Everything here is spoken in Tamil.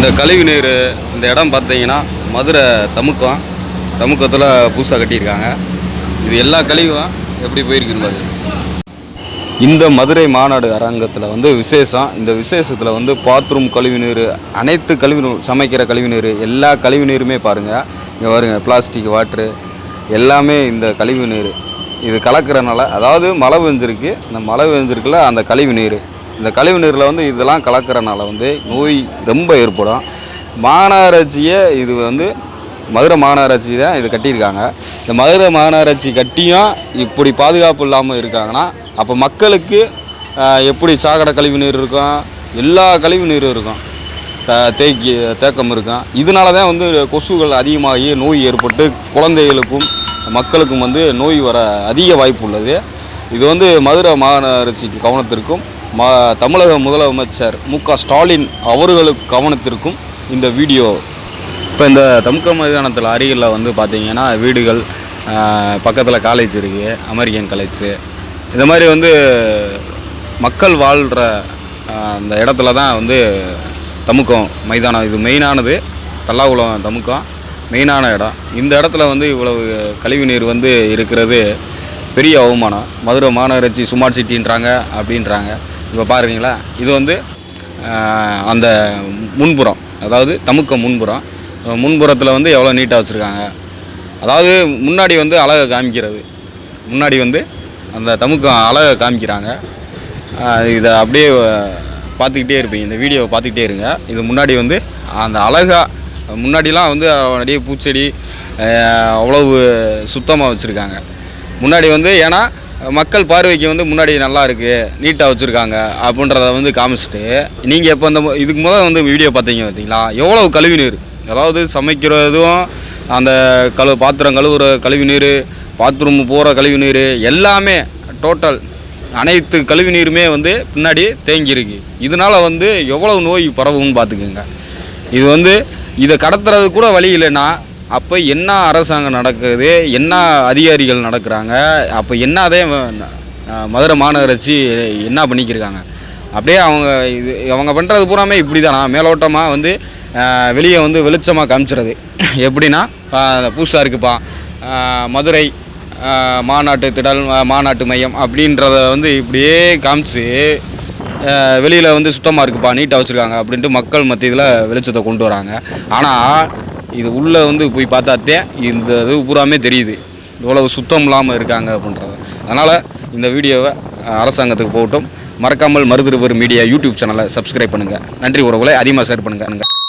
இந்த கழிவு நீர் இந்த இடம் பார்த்தீங்கன்னா மதுரை தமுக்கம் தமுக்கத்தில் புதுசாக கட்டியிருக்காங்க. இது எல்லா கழிவும் எப்படி போயிருக்குன்னு பாரு இந்த மதுரை மாநாடு அரங்கத்தில் வந்து விசேஷம். இந்த விசேஷத்தில் வந்து பாத்ரூம் கழிவு நீர் அனைத்து கழிவு நீர் சமைக்கிற கழிவு நீர் எல்லா கழிவு நீருமே பாருங்கள் இங்கே பாருங்க பிளாஸ்டிக் வாட்ரு எல்லாமே இந்த கழிவு நீர். இது கலக்கிறனால அதாவது மழை பெஞ்சிருக்கு. இந்த மழை பெஞ்சிருக்குல அந்த கழிவு நீர். இந்த கழிவு நீரில் வந்து இதெல்லாம் கலக்கிறனால வந்து நோய் ரொம்ப ஏற்படும். மாநகராட்சியே இது வந்து மதுரை மாநகராட்சி தான் இது கட்டியிருக்காங்க. இந்த மதுரை மாநகராட்சி கட்டியும் இப்படி பாதுகாப்பு இல்லாமல் இருக்காங்கன்னா அப்போ மக்களுக்கு எப்படி சாக்கடை கழிவு நீர் இருக்கும்? எல்லா கழிவு நீரும் இருக்கும். த தேக்கி தேக்கம் இருக்கும். இதனால தான் வந்து கொசுகள் அதிகமாகி நோய் ஏற்பட்டு குழந்தைகளுக்கும் மக்களுக்கும் வந்து நோய் வர அதிக வாய்ப்பு உள்ளது. இது வந்து மதுரை மாநகராட்சிக்கு கவனத்திற்கும் மா தமிழக முதலமைச்சர் மு க ஸ்டாலின் அவர்களுக்கு கவனத்திற்கும் இந்த வீடியோ. இப்போ இந்த தமுக்க மைதானத்தில் அருகில் வந்து பார்த்திங்கன்னா வீடுகள் பக்கத்தில் காலேஜ் இருக்குது அமெரிக்கன் காலேஜு இந்த மாதிரி வந்து மக்கள் வாழ்கிற அந்த இடத்துல தான் வந்து தமுக்கம் மைதானம். இது மெயினானது தல்லாகுளம் தமுக்கம் மெயினான இடம். இந்த இடத்துல வந்து இவ்வளவு கழிவு நீர் வந்து இருக்கிறது பெரிய அவமானம். மதுரை மாநகராட்சி சுமார்ட் சிட்டின்றாங்க அப்படின்றாங்க. இப்போ பாருங்களா இது வந்து அந்த முன்புறம் அதாவது தமுக்க முன்புறம். முன்புறத்தில் வந்து எவ்வளோ நீட்டாக வச்சுருக்காங்க. அதாவது முன்னாடி வந்து அழகை காமிக்கிறது. முன்னாடி வந்து அந்த தமுக்கம் அழகை காமிக்கிறாங்க. இதை அப்படியே பார்த்துக்கிட்டே இருப்பீங்க. இந்த வீடியோவை பார்த்துக்கிட்டே இருங்க. இது முன்னாடி வந்து அந்த அழகாக முன்னாடிலாம் வந்து நிறைய பூச்செடி அவ்வளவு சுத்தமாக வச்சுருக்காங்க. முன்னாடி வந்து ஏன்னா மக்கள் பார்வைக்கு வந்து முன்னாடி நல்லா இருக்குது நீட்டாக வச்சுருக்காங்க அப்படின்றத வந்து காமிச்சிட்டு நீங்கள் இப்போ இந்த இதுக்கு முதல் வந்து வீடியோ பார்த்தீங்க பார்த்தீங்களா எவ்வளோ கழிவு நீர்? அதாவது சமைக்கிறதும் அந்த கழு பாத்திரம் கழுவுற கழிவு நீர் பாத்ரூம் போகிற கழிவு நீர் எல்லாமே டோட்டல் அனைத்து கழிவு நீருமே வந்து பின்னாடி தேங்கியிருக்கு இதனால் வந்து எவ்வளவு நோய் பரவும்னு பார்த்துக்குங்க இது வந்து இதை கடத்துறது கூட வழி இல்லைன்னா அப்போ என்ன அரசாங்கம் நடக்குது? என்ன அதிகாரிகள் நடக்கிறாங்க? அப்போ என்ன அதே மதுரை மாநகராட்சி என்ன பண்ணிக்கிருக்காங்க? அப்படியே அவங்க இது அவங்க பண்ணுறது பூராமே இப்படி தானா மேலோட்டமாக வந்து வெளியே வந்து வெளிச்சமாக காமிச்சிறது. எப்படின்னா புதுசாக இருக்குப்பா. மதுரை மாநாட்டு திடல் மாநாட்டு மையம் அப்படின்றத வந்து இப்படியே காமிச்சு வெளியில் வந்து சுத்தமாக இருக்குப்பா நீட்டாக வச்சுருக்காங்க அப்படின்ட்டு மக்கள் மத்தியில் வெளிச்சத்தை கொண்டு வராங்க. ஆனால் இது உள்ளே வந்து போய் பார்த்தாத்தே இந்த இது பூராமே தெரியுது. இவ்வளவு சுத்தம் இல்லாமல் இருக்காங்க அப்படின்றது. அதனால் இந்த வீடியோவை அரசாங்கத்துக்கு போகட்டும். மறக்காமல் மருதிருவர் மீடியா யூடியூப் சேனலை சப்ஸ்கிரைப் பண்ணுங்கள் நன்றி உறவுகளை அதிகமாக ஷேர் பண்ணுங்கள்